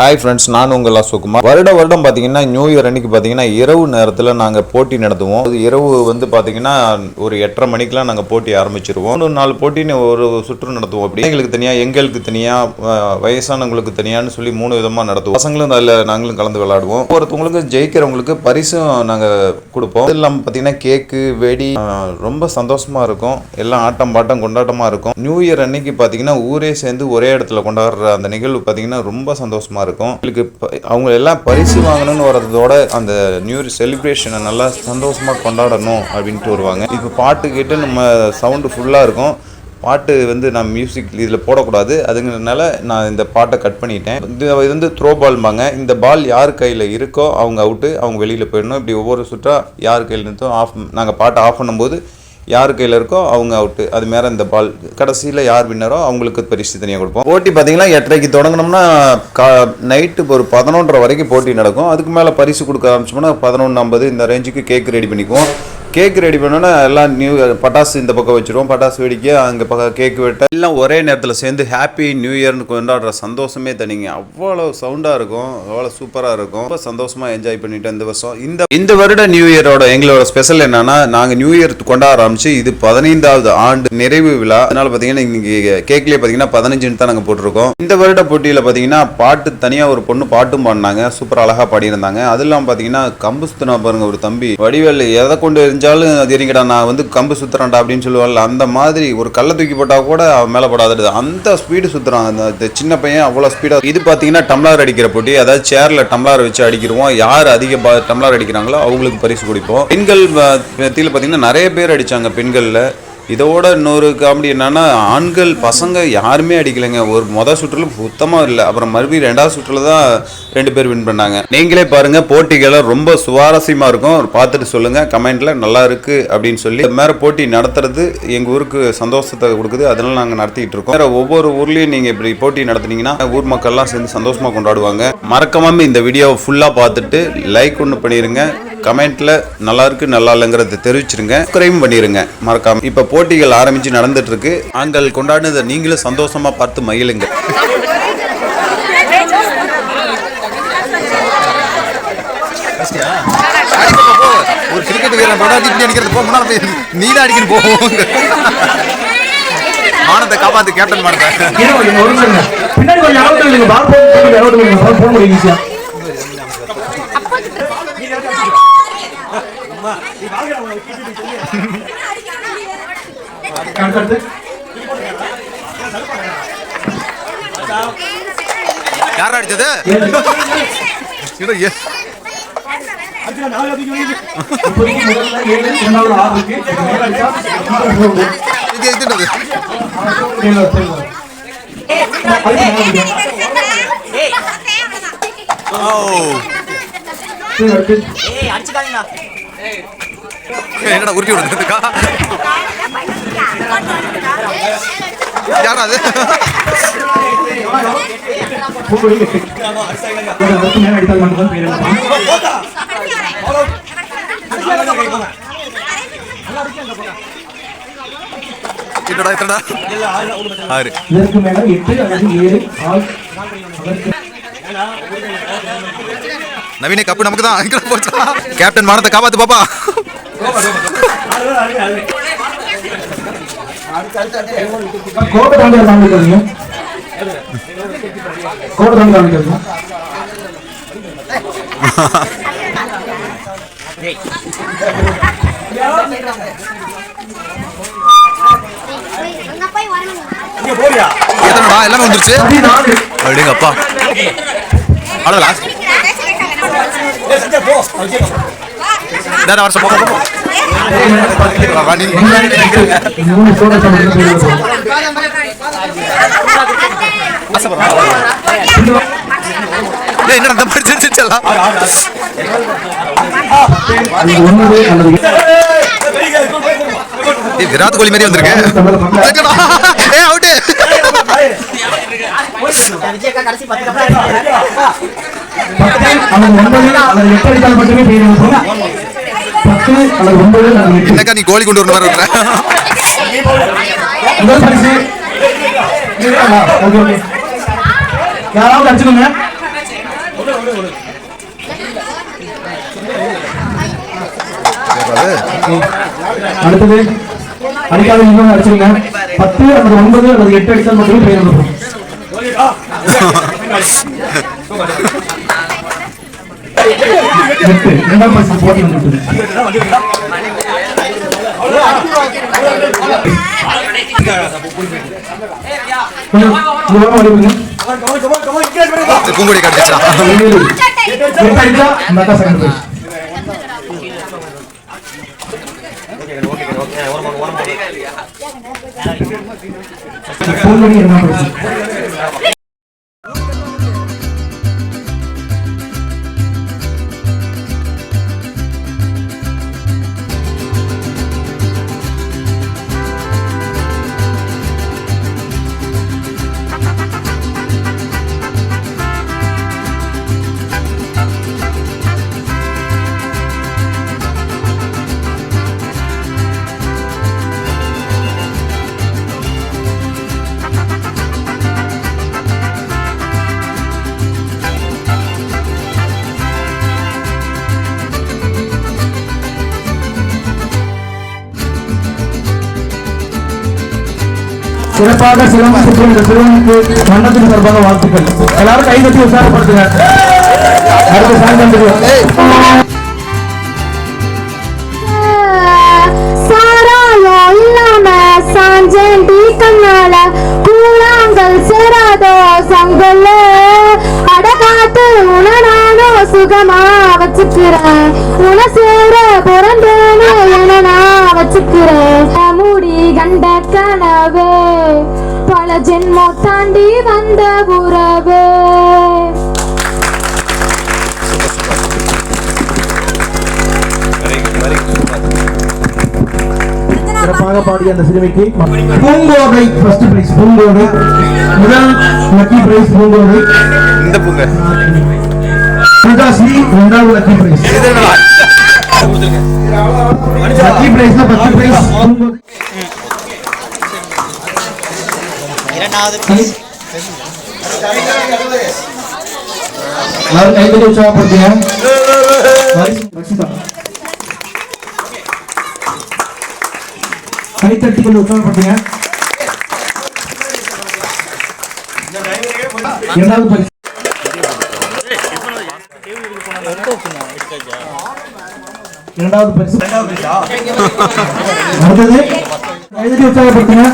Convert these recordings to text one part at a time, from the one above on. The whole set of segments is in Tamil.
ஹாய் ஃப்ரெண்ட்ஸ் நான் உங்கள் அசோக்குமார். வருட வருடம் பார்த்தீங்கன்னா நியூ இயர் அன்னைக்கு பார்த்தீங்கன்னா இரவு நேரத்தில் நாங்கள் போட்டி நடத்துவோம். அது இரவு வந்து பார்த்தீங்கன்னா ஒரு எட்டரை மணிக்கெலாம் நாங்கள் போட்டி ஆரம்பிச்சிருவோம். மூணு நாலு போட்டின்னு ஒரு சுற்று நடத்துவோம். அப்படி எங்களுக்கு தனியாக எங்களுக்கு தனியாக வயசானவங்களுக்கு தனியான்னு சொல்லி மூணு விதமாக நடத்துவோம். பசங்களும் அதில் நாங்களும் கலந்து விளாடுவோம் ஒருத்தவங்களுக்கு ஜெயிக்கிறவங்களுக்கு பரிசும் நாங்கள் கொடுப்போம். அது இல்லாமல் பார்த்தீங்கன்னா கேக்கு வெடி ரொம்ப சந்தோஷமாக இருக்கும். எல்லாம் ஆட்டம் பாட்டம் கொண்டாட்டமாக இருக்கும். நியூ இயர் அன்னைக்கு பார்த்தீங்கன்னா ஊரே சேர்ந்து ஒரே இடத்துல கொண்டாடுற அந்த நிகழ்வு பார்த்தீங்கன்னா ரொம்ப சந்தோஷமாக இருக்கும் எங்களுக்கு ப- அவங்க எல்லாம் பரிசு வாங்கணும்னு வரதோட அந்த நியூ இயர் செலிப்ரேஷனை நல்லா சந்தோஷமாக கொண்டாடணும் அப்படின்ட்டு வருவாங்க. இப்போ பாட்டு கேட்டு நம்ம சவுண்டு ஃபுல்லாக இருக்கும். பாட்டு வந்து நான் மியூசிக் இதில் போடக்கூடாது. அதுங்கிறதுனால நான் இந்த பாட்டை கட் பண்ணிட்டேன். இது இது வந்து த்ரோ பால்பாங்க இந்த பால் யார் கையில் இருக்கோ அவங்க அவுட்டு அவங்க வெளியில் போயிடணும். இப்படி ஒவ்வொரு சுற்றாக யார் கையில் இருந்தோ ஆஃப் நாங்கள் பாட்டை ஆஃப் பண்ணும்போது யார் கையில் இருக்கோ அவங்க அவுட்டு அது மேலே இந்த பால் கடைசியில் யார் வின்னரோ அவங்களுக்கு பரிசு தனியாக கொடுப்போம். போட்டி பார்த்தீங்கன்னா எட்டரைக்கு தொடங்கினோம்னா கா நைட்டு ஒரு பதினொன்றரை வரைக்கும் போட்டி நடக்கும். அதுக்கு மேலே பரிசு கொடுக்க ஆரம்பிச்சோம்னா பதினொன்று ஐம்பது இந்த ரேஞ்சுக்கு கேக் ரெடி பண்ணிக்குவோம். கேக் ரெடி பண்ணோன்னா எல்லாம் நியூ பட்டாசு இந்த பக்கம் வச்சிருவோம். பட்டாசு வெடிக்க அங்கே பக்கம் கேக் வெட்ட எல்லாம் ஒரே நேரத்தில் சேர்ந்து ஹாப்பி நியூ இயர்னு கொண்டாடுற சந்தோஷமே தனிங்க அவ்வளோ சவுண்டாக இருக்கும். அவ்வளோ சூப்பராக இருக்கும். ரொம்ப சந்தோஷமாக என்ஜாய் பண்ணிட்டு இந்த வருஷம். இந்த இந்த வருட நியூ இயரோட எங்களோட ஸ்பெஷல் என்னன்னா நாங்கள் நியூ இயர் கொண்டாட ஆரம்பிச்சு இது பதினைந்தாவது ஆண்டு நிறைவு விழா. அதனால பார்த்தீங்கன்னா இன்னைக்கு கேக்லேயே பார்த்தீங்கன்னா பதினஞ்சுன்னு தான் நாங்கள் போட்டிருக்கோம். இந்த வருட போட்டியில் பார்த்தீங்கன்னா பாட்டு தனியாக ஒரு பொண்ணு பாட்டும் பாடினாங்க. சூப்பர் அழகாக பாடியிருந்தாங்க. அது இல்லாமல் பார்த்தீங்கன்னா கம்பு சுத்தினா பாருங்க ஒரு தம்பி வடிவேல் எதை கொண்டு எரிஞ்சாலும் அது எரிங்கடா நான் வந்து கம்பு சுத்துறேன்டா அப்படின்னு சொல்லுவாங்கல்ல அந்த மாதிரி ஒரு கல்லை தூக்கி போட்டால் கூட அவன் மேலே படாது அந்த ஸ்பீடு சுத்துறான். அந்த சின்ன பையன் அவ்வளோ ஸ்பீடாக இது பார்த்தீங்கன்னா டம்ளார் அடிக்கிற போட்டி. அதாவது சேரில் டம்ளார் வச்சு அடிக்கிறோம் யார் அதிக பா- டம்ளார் அடிக்கிறாங்களோ அவங்களுக்கு பரிசு கொடுப்போம். பெண்கள் மத்தியில் பார்த்தீங்கன்னா நிறைய பேர் அடிச்சாங்க பெண்களில். இதோட இன்னொரு காமெடி என்னன்னா ஆண்கள் பசங்க யாருமே அடிக்கலைங்க. ஒரு மொதல் சுற்றுல சுத்தமாக இல்லை. அப்புறம் மறுபடியும் ரெண்டாவது சுற்றுல தான் ரெண்டு பேர் வின் பண்ணாங்க. நீங்களே பாருங்க போட்டிகளை ரொம்ப சுவாரஸ்யமாக இருக்கும். பார்த்துட்டு சொல்லுங்க. கமெண்ட்ல நல்லா இருக்கு அப்படின்னு சொல்லி. இந்த மாதிரி போட்டி நடத்துறது எங்கள் ஊருக்கு சந்தோஷத்தை கொடுக்குது. அதனால நாங்கள் நடத்திட்டு இருக்கோம். வேற ஒவ்வொரு ஊர்லேயும் நீங்கள் இப்படி போட்டி நடத்துனீங்கன்னா ஊர் மக்கள்லாம் சேர்ந்து சந்தோஷமாக கொண்டாடுவாங்க. மறக்காம இந்த வீடியோவை ஃபுல்லாக பார்த்துட்டு லைக் ஒன்று பண்ணிடுங்க கமெண்ட்ல நல்லா இருக்கு நல்லா இல்லைங்கிறத தெரிவிச்சிருங்க சப்ஸ்கிரைப் பண்ணிருங்க மறக்காம இப்ப போட்டிகள் ஆரம்பிச்சு நடந்துட்டு இருக்கு ஆண்கள் கொண்டாடுனதை நீங்களும் சந்தோஷமா பார்த்து மகிழுங்க ஒரு கிரிக்கெட் வீரன் படம் இப்படி அடிக்கிறது போ முன்னால போய் நீ தான் அடிக்கணும் போவோம் மானத்தை காப்பாத்து கேப்டன் மானத்தை. பின்னாடி கொஞ்சம் இல்லைங்க பால் போட முடியும் ஈஸியா அடுத்தடுத்து யாரா அடிச்சது இரு, ஏ- இப்போதைக்கு முதல்ல ஏழு இரண்டாவது ஆறு இருக்கு இதுக்கு மேல அடிச்சா மூணு. இது இது என்னது? சரிங்களா, சரிங்களா. அதுக்கு மேல அடிங்க. ஓ சரி, அடுத்து. என்னடா உருட்டி விடுறதுக்கா? யாரா அது? என்னடா ஆறு இதற்கு மேல எட்டு அல்லது ஏழு நவீன கப்பு நமக்கு தான் கேப்டன் மானத்தை காப்பாத்து பாப்பா. கோட்டை தாண்டி காமிக்கிறீங்க கோட்டை தாண்டி காமிக்கிறீங்க அங்க போய் வரணும் எத்தனடா எல்லாமே வந்துருச்சு அப்படிங்க அப்பா அவ்வளோ லாஸ்ட் வர சொல்ல வா என்னடா இந்த விராட் கோலி மாதிரி வந்திருக்கு. ஏ அவுட்டு பத்து அல்லது மட்டுமே பேர் பத்து அல்லது ஒன்பது அல்லது எட்டு என்னக்கா நீ கோலி கொண்டு வர மாதிரி முதல் பரிசு ஓகே ஓகே. யாராவது அடிச்சுக்கோங்க. அடுத்தது அடிக்காத இன்னும் அடிச்சிருங்க பத்து அல்லது ஒன்பது அல்லது எட்டு அடித்தால் மட்டுமே பெயர் எட்டு இரண்டாம் பரிசு போட்டி வந்துவிட்டது கொஞ்சம் தூரமா வருவீங்க. பூங்கொடி கடிச்சிட்டான் ஏழு. எட்டு அடிச்சா அந்த அக்கா சிறப்பாக சிலம்பு இந்த சிறுவனுக்கு மன்னத்தின் சார்பாக வாழ்த்துக்கள். எல்லாரும் கை உற்சாகப்படுத்துங்க. அடுத்த இல்லாம சுகமா வச்சுக்கிறேன். உன சேர பிறந்தேன்னு என நான் வச்சுக்கிறேன். மூடி கண்ட கனவு பல ஜென்மம் தாண்டி வந்த உறவு. சிறப்பாக பாடிய அந்த சிறுமிக்கு பூங்கோதை ஃபர்ஸ்ட் பிரைஸ் பூங்கோதை. முதல் லக்கி பிரைஸ் பூங்கோதை. இந்த பூங்க பூஜாஸ்ரீ இரண்டாவது லக்கி பிரைஸ் லக்கி பிரைஸ்ல பத்து பிரைஸ் பூங்கோதை. எல்லாரும் உற்சாகப்படுத்துங்க. கைத்தட்டி கொஞ்சம் உற்சாகப்படுத்துங்க. இரண்டாவது பரிசு. இரண்டாவது பரிசு. அடுத்தது. கைதட்டி உற்சாகப்படுத்துங்க.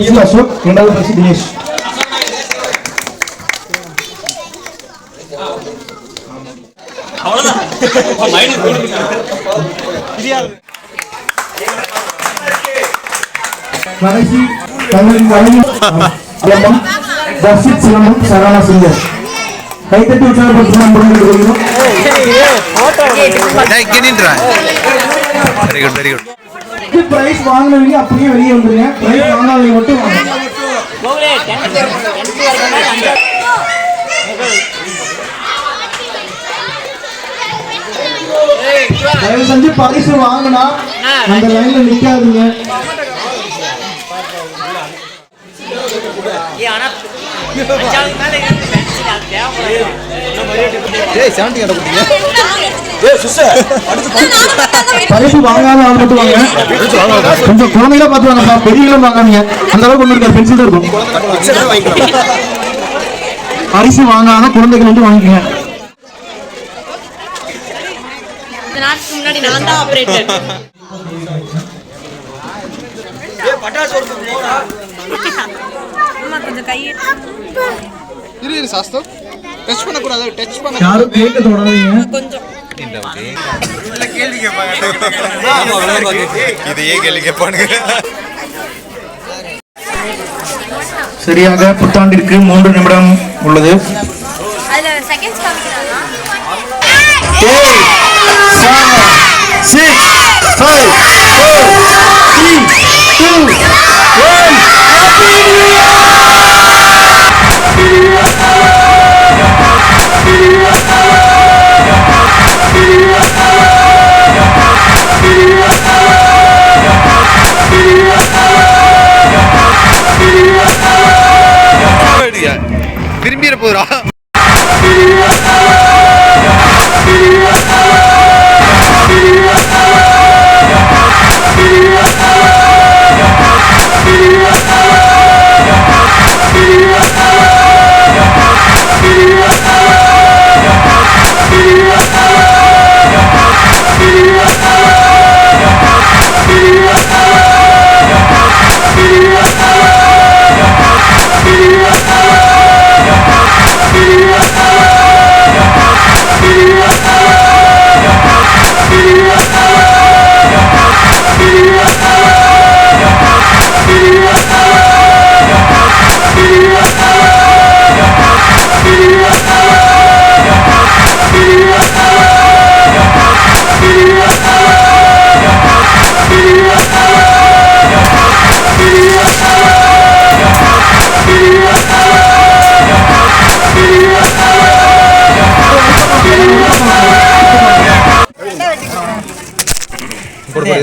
இது அசோக் இரண்டாவது பரிசு தினேஷ் கடைசி தமிழின் வழங்கும் சிலம்பம் தர்ஷித் சிலம்பம் சரவணா சிங்கர் கைத்தட்டி உற்சாகப்படுத்தினா முடிந்து கொள்கிறோம் very good very good prize வாங்கினவங்க அப்படியே வெளியே வந்துருங்க. பிரைஸ் வாங்காதவங்க மட்டும் வாங்க. தயவு செஞ்சு பரிசு வாங்கினா அந்த லைன்ல நிக்காதீங்க. ஏய் செவன்டி கடை கொடுத்தீங்க. பரிசு வாங்காத ஆள் மட்டும் வாங்க. கொஞ்சம் குழந்தைகளா பார்த்து வாங்கப்பா பெரியவங்களும் வாங்காதீங்க. அந்த அளவுக்கு ஒன்று இருக்க பென்சில் தான் இருக்கும். பரிசு வாங்காத குழந்தைகள் வந்து வாங்கிக்கங்க. இந்த நாட்டுக்கு முன்னாடி நான் தான் ஆபரேட்டர் அம்மா கொஞ்சம் கையை இரு இரு சாஸ்தம் டச் பண்ணக்கூடாது டச் பண்ண யாரும் கேட்க தொடாதீங்க கொஞ்சம். இதையே கேள்வி கேட்பானுங்க. சரியாக புத்தாண்டிற்கு மூன்று நிமிடம் உள்ளது. six, five,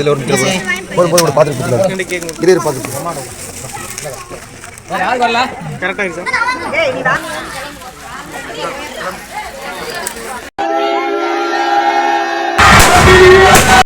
இதுல ஒரு நிமிஷம் போடு. போடு, போடு, போடு, பாத்துட்டு போடு. இரு, இரு, பாத்துட்டு போடு. கரெக்டா